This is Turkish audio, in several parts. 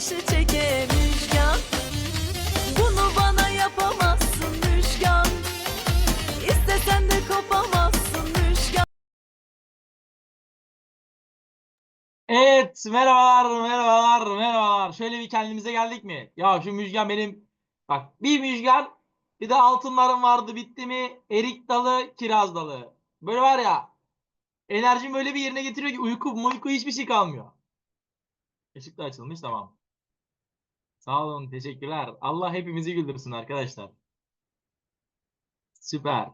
başı çeke Müjgan Bunu bana yapamazsın Müjgan İstesen de kopamazsın Müjgan Evet merhabalar merhabalar merhabalar. Şöyle bir kendimize geldik mi? Ya şu Müjgan benim bak bir Müjgan bir de altınlarım vardı bitti mi? Erik dalı, kiraz dalı. Böyle var ya enerjimi öyle bir yerine getiriyor ki uyku uyku hiçbir şey kalmıyor. Işık da açılmış tamam. Sağ olun, teşekkürler. Allah hepimizi güldürsün arkadaşlar. Süper.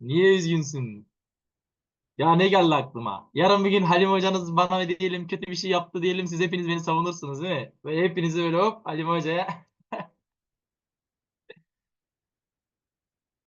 Niye üzgünsün? Ya ne geldi aklıma? Yarın bir gün Halim hocanız bana diyelim kötü bir şey yaptı diyelim siz hepiniz beni savunursunuz değil mi? Böyle hepinizi böyle hop Halim hocaya